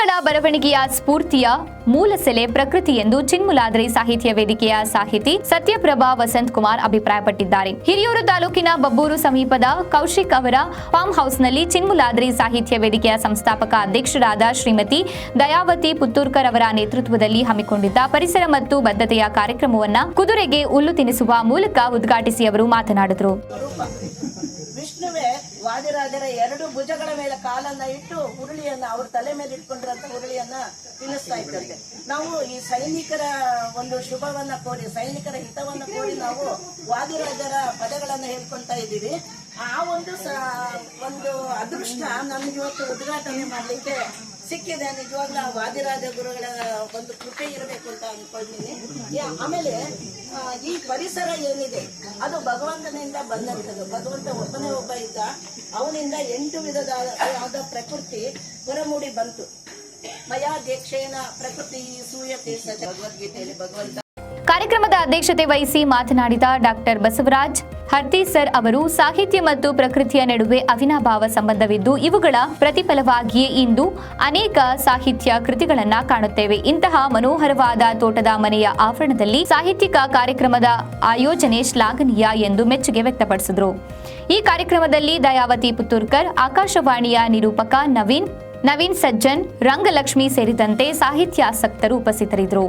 ಸಾಹಿತ್ಯವಾದಿಯ ಸ್ಫೂರ್ತಿಯ ಮೂಲ ಸೆಲೆ ಪ್ರಕೃತಿ ಎಂದು ಚಿನ್ಮುಲಾದ್ರಿ ಸಾಹಿತ್ಯ ವೇದಿಕೆಯ ಸಾಹಿತಿ ಸತ್ಯಪ್ರಭಾ ವಸಂತ್ ಕುಮಾರ್ ಅಭಿಪ್ರಾಯಪಟ್ಟಿದ್ದಾರೆ. ಹಿರಿಯೂರು ತಾಲೂಕಿನ ಬಬ್ಬೂರು ಸಮೀಪದ ಕೌಶಿಕ್ ಅವರ ಫಾರ್ಮ್ ಹೌಸ್ನಲ್ಲಿ ಚಿನ್ಮುಲಾದ್ರಿ ಸಾಹಿತ್ಯ ವೇದಿಕೆಯ ಸಂಸ್ಥಾಪಕ ಅಧ್ಯಕ್ಷರಾದ ಶ್ರೀಮತಿ ದಯಾವತಿ ಪುತ್ತೂರ್ಕರ್ ಅವರ ನೇತೃತ್ವದಲ್ಲಿ ಹಮ್ಮಿಕೊಂಡಿದ್ದ ಪರಿಸರ ಮತ್ತು ಬದ್ಧತೆಯ ಕಾರ್ಯಕ್ರಮವನ್ನ ಕುದುರೆಗೆ ಹುಲ್ಲು ತಿನ್ನಿಸುವ ಮೂಲಕ ಉದ್ಘಾಟಿಸಿ ಅವರು ಮಾತನಾಡಿದರು. ವಾದಿರಾಜರ ಎರಡು ಭುಜಗಳ ಮೇಲೆ ಕಾಲನ್ನ ಇಟ್ಟು ಹುರುಳಿಯನ್ನ ಅವ್ರ ತಲೆ ಮೇಲೆ ಇಟ್ಕೊಂಡಿರಂತ ಹುರುಳಿಯನ್ನ ತಿನ್ನಿಸ್ತಾ ಇದ್ದಂತೆ. ನಾವು ಈ ಸೈನಿಕರ ಒಂದು ಶುಭವನ್ನ ಕೋರಿ, ಸೈನಿಕರ ಹಿತವನ್ನ ನಾವು ವಾದಿರಾಜರ ಪದಗಳನ್ನ ಹೇಳ್ಕೊಂತ ಇದ್ದೀವಿ. ಆ ಒಂದು ಒಂದು ಅದೃಷ್ಟ ನಮ್ಗೆ ಇವತ್ತು ಉದ್ಘಾಟನೆ ಮಾಡಲಿಕ್ಕೆ ಸಿಕ್ಕಿದೆ. ನಿಜವಾಗ್ಲೂ ಆ ವಾದಿರಾಜ ಗುರುಗಳ ಒಂದು ಕೃಪೆ ಇರಬೇಕು ಅಂತ ಅನ್ಕೊಂಡಿದ್ದೀನಿ. ಆಮೇಲೆ ಈ ಪರಿಸರ ಏನಿದೆ, ಅದು ಭಗವಂತನಿಂದ ಬಂದಂಥದ್ದು. ಭಗವಂತ ಒಬ್ಬನೇ ಒಬ್ಬ ಇದ್ದ. ಅವನಿಂದ ಎಂಟು ವಿಧದ ಆದ ಪ್ರಕೃತಿ ಹೊರಮೂಡಿ ಬಂತು. ಮಯಾ ದೀಕ್ಷೇನ ಪ್ರಕೃತಿ ಸೂಯತೆ ಸಜ ಭಗವದ್ಗೀತೆಯಲ್ಲಿ ಭಗವಂತ ಕಾರ್ಯಕ್ರಮದ ಅಧ್ಯಕ್ಷತೆ ವಹಿಸಿ ಮಾತನಾಡಿದ ಡಾಕ್ಟರ್ ಬಸವರಾಜ್, ಹರ್ತಿ ಸರ್ ಅವರು ಸಾಹಿತ್ಯ ಮತ್ತು ಪ್ರಕೃತಿಯ ನಡುವೆ ಅವಿನಾಭಾವ ಸಂಬಂಧವಿದ್ದು ಇವುಗಳ ಪ್ರತಿಫಲವಾಗಿಯೇ ಇಂದು ಅನೇಕ ಸಾಹಿತ್ಯ ಕೃತಿಗಳನ್ನ ಕಾಣುತ್ತೇವೆ. ಇಂತಹ ಮನೋಹರವಾದ ತೋಟದ ಮನೆಯ ಆವರಣದಲ್ಲಿ ಸಾಹಿತ್ಯಿಕ ಕಾರ್ಯಕ್ರಮದ ಆಯೋಜನೆ ಶ್ಲಾಘನೀಯ ಎಂದು ಮೆಚ್ಚುಗೆ ವ್ಯಕ್ತಪಡಿಸಿದರು. ಈ ಕಾರ್ಯಕ್ರಮದಲ್ಲಿ ದಯಾವತಿ ಪುತ್ತೂರ್ಕರ್, ಆಕಾಶವಾಣಿಯ ನಿರೂಪಕ ನವೀನ್ ನವೀನ್ ಸಜ್ಜನ್, ರಂಗಲಕ್ಷ್ಮಿ ಸೇರಿದಂತೆ ಸಾಹಿತ್ಯಾಸಕ್ತರು ಉಪಸ್ಥಿತರಿದ್ದರು.